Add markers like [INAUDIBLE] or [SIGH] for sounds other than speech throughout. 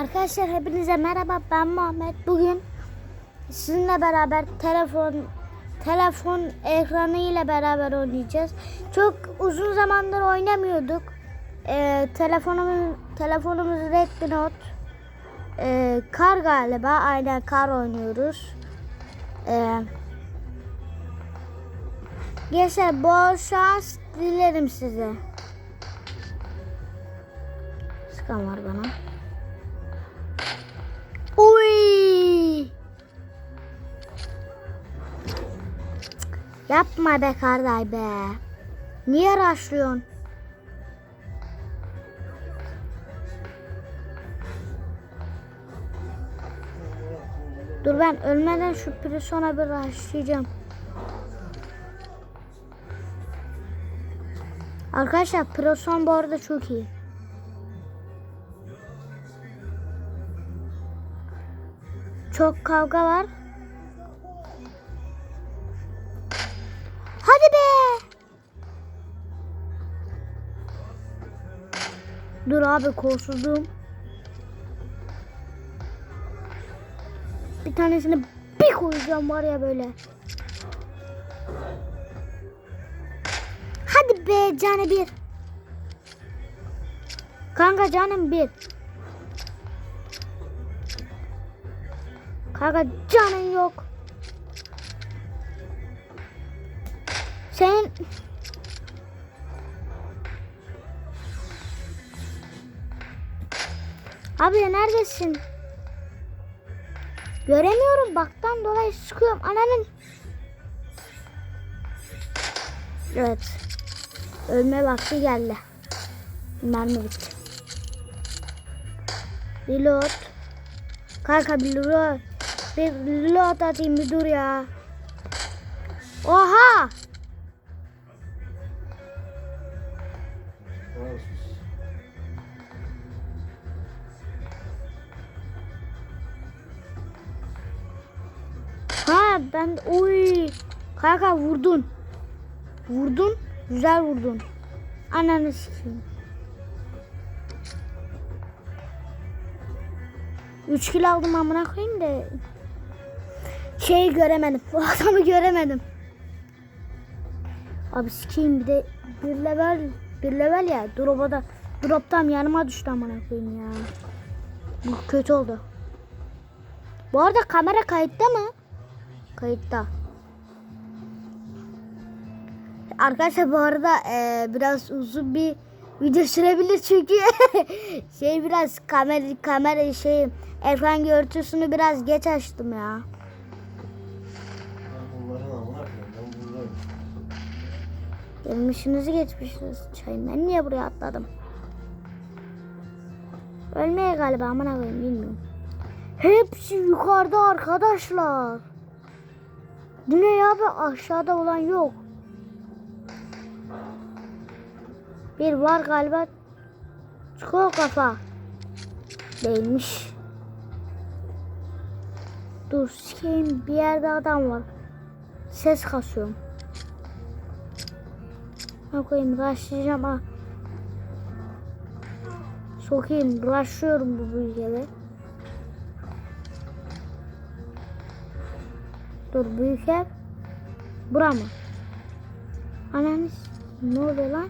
Arkadaşlar hepinize merhaba ben Muhammed. Bugün sizinle beraber telefon telefon ekranı ile beraber oynayacağız. Çok uzun zamandır oynamıyorduk. Ee, telefonumuz telefonumuz Redmi Note. Ee, kar galiba. Aynen kar oynuyoruz. Ee, gençler bol şans dilerim size. Sıkan var bana. Yapma be karday be. Niye raşlıyorsun? Dur ben ölmeden şu Prison'a bir raşlayacağım. Arkadaşlar Prison bu arada çok iyi. Çok kavga var. Hadi be. Dur abi kolsuzluğum. Bir tanesini bir koyacağım var ya böyle. Hadi be canı bir. Kanka canım bir. Kanka canın yok. Senin Abi neredesin? Göremiyorum baktan dolayı sıkıyorum ananın. Evet. Ölme vakti geldi. Mermi bitti. Reload. Kanka bir reload. Bir reload atayım bir dur ya. Oha! Ha ben oy. Kanka vurdun. Vurdun. Güzel vurdun. Ananı sikeyim. 3 kilo aldım amına koyayım da şeyi göremedim. Bu [LAUGHS] adamı göremedim. Abi sikeyim bir de bir level bir level ya drop'a drop'tan yanıma düştü amına koyayım ya. Bu kötü oldu. Bu arada kamera kayıtta mı? Kayıtta. Arkadaşlar bu arada e, biraz uzun bir video sürebilir çünkü [LAUGHS] şey biraz kamera kamera şey ekran görüntüsünü biraz geç açtım ya. Gelmişinizi geçmişsiniz çayın. Ben niye buraya atladım? Ölmeye galiba amına koyayım bilmiyorum. Hepsi yukarıda arkadaşlar. Bu ne ya be aşağıda olan yok. Bir var galiba. Çıkıyor kafa. Değilmiş. Dur sikeyim bir yerde adam var. Ses kasıyorum. Ne koyayım rushlayacağım ha. Sokayım rushlıyorum bu büyük Dur büyük ev. Bura mı? Ananız ne oluyor lan?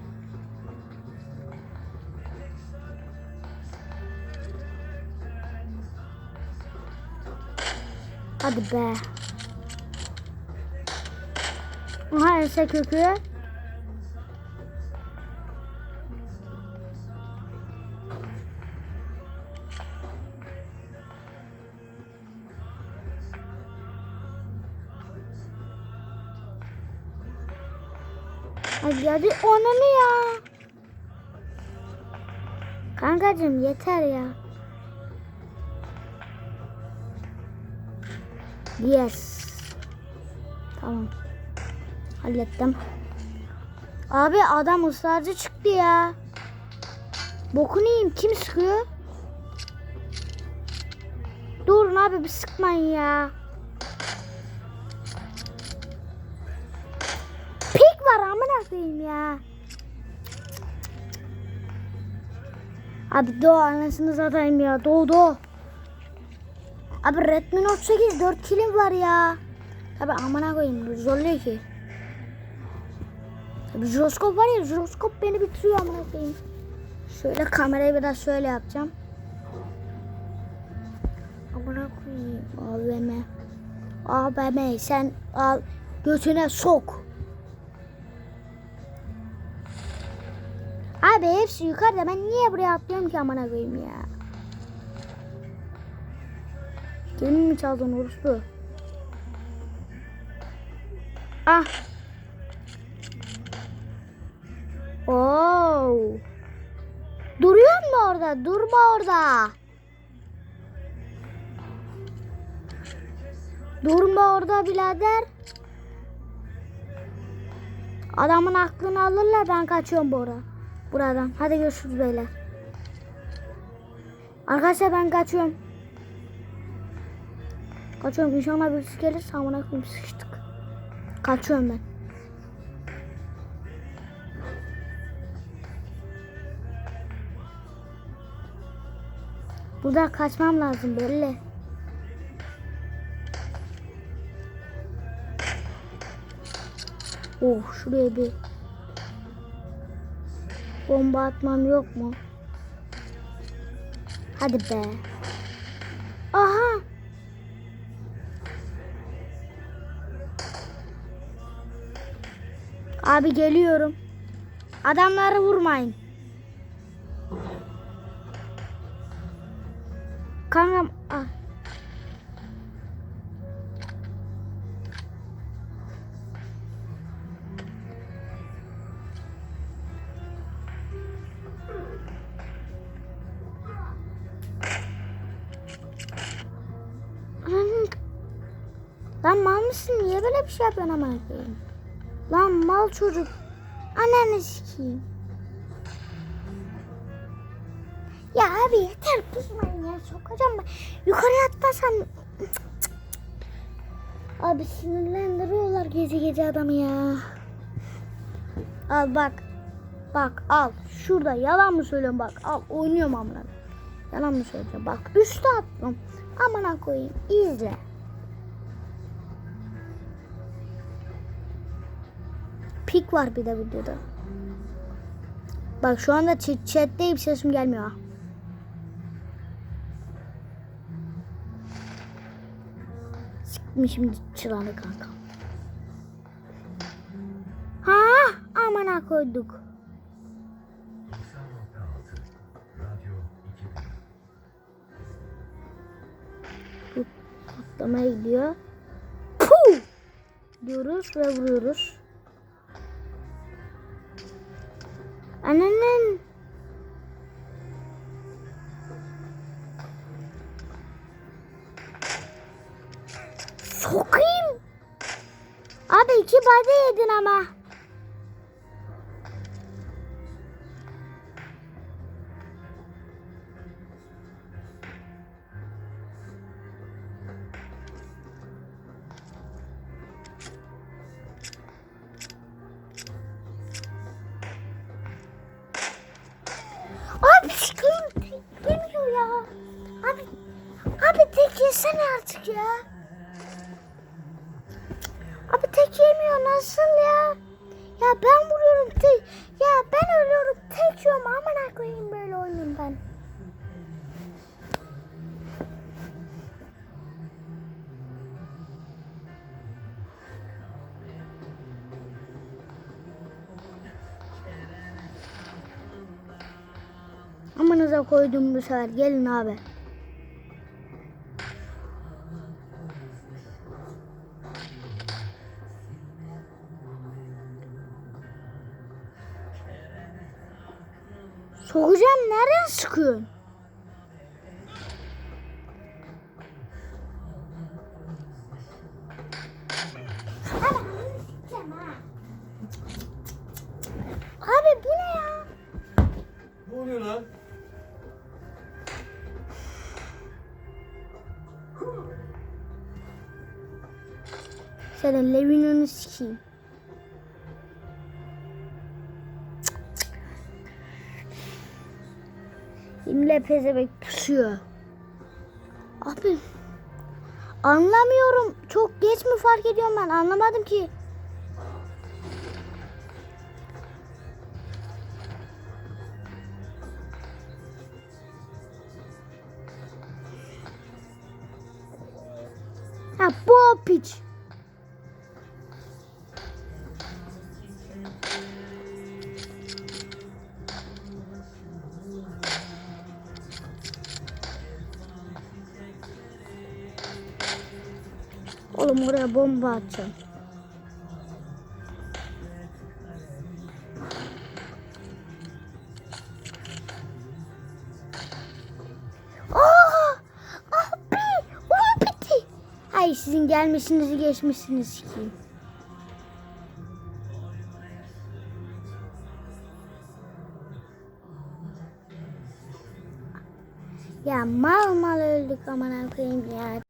Hadi be. Aha ense kökü. Hadi hadi onu ya? Kankacığım yeter ya. Yes. Tamam. Hallettim. Abi adam ısrarcı çıktı ya. Bokunu yiyeyim. Kim sıkıyor? Durun abi bir sıkmayın ya. Var amına koyayım ya. Abi doğu anasını satayım ya. Doğu doğu. Abi Redmi Note 8 4 kilim var ya. Abi amına koyayım zorluyor ki. Abi jiroskop var ya jiroskop beni bitiriyor amına koyayım. Şöyle kamerayı biraz şöyle yapacağım. Amına koyayım AVM. AVM sen al götüne sok. Abi hepsi yukarıda ben niye buraya atlıyorum ki amına koyayım ya. Gelin mi çaldın orospu? Ah. Oo. Duruyor mu orada? Durma orada. Durma orada birader. Adamın aklını alırlar ben kaçıyorum bu ara. Buradan. Hadi görüşürüz beyler. Arkadaşlar ben kaçıyorum. Kaçıyorum. İnşallah birisi gelir. Samına koyayım sıkıştık. Kaçıyorum ben. Burada kaçmam lazım belli. Oh şuraya bir bomba atmam yok mu? Hadi be. Aha. Abi geliyorum. Adamları vurmayın. Lan mal mısın? Niye böyle bir şey yapıyorsun ama? Lan mal çocuk. Ananı sikeyim. Ya abi yeter kızmayın ya. Sokacağım ben. Yukarıya atlasam. Abi sinirlendiriyorlar gece gece adamı ya. Al bak. Bak al. Şurada yalan mı söylüyorum bak. Al oynuyorum amına. Yalan mı söyleyeceğim bak. Üste attım. Amına koyayım. İzle. Pik var bir de videoda. Bak şu anda ch- chatteyim sesim gelmiyor. ha. Sıkmışım çıranı kanka. Ha amına koyduk. Patlamaya gidiyor. Puh! Diyoruz ve vuruyoruz. Sokayım. Abi iki bade yedin ama. Abi tek yemiyor ya. Abi, abi tek yesene artık ya. Abi tek yemiyor nasıl ya? Ya ben vuruyorum tek. Ya ben ölüyorum tek yiyorum amına koyayım böyle oyunum ben. Amanıza koydum bu sefer. Gelin abi. Sokacağım. Nereden sıkıyorsun? Abi bu ne ya? Ne oluyor lan? Senin Levin'ini sikeyim. Şimdi pezevenk pusuyor. Abi anlamıyorum. Çok geç mi fark ediyorum ben anlamadım ki. Ha bu piç. Oğlum oraya bomba atacağım. Aa! Abi! Oyun bitti. Ay sizin gelmişinizi geçmişsiniz ki. Ya mal mal öldük aman koyayım ya.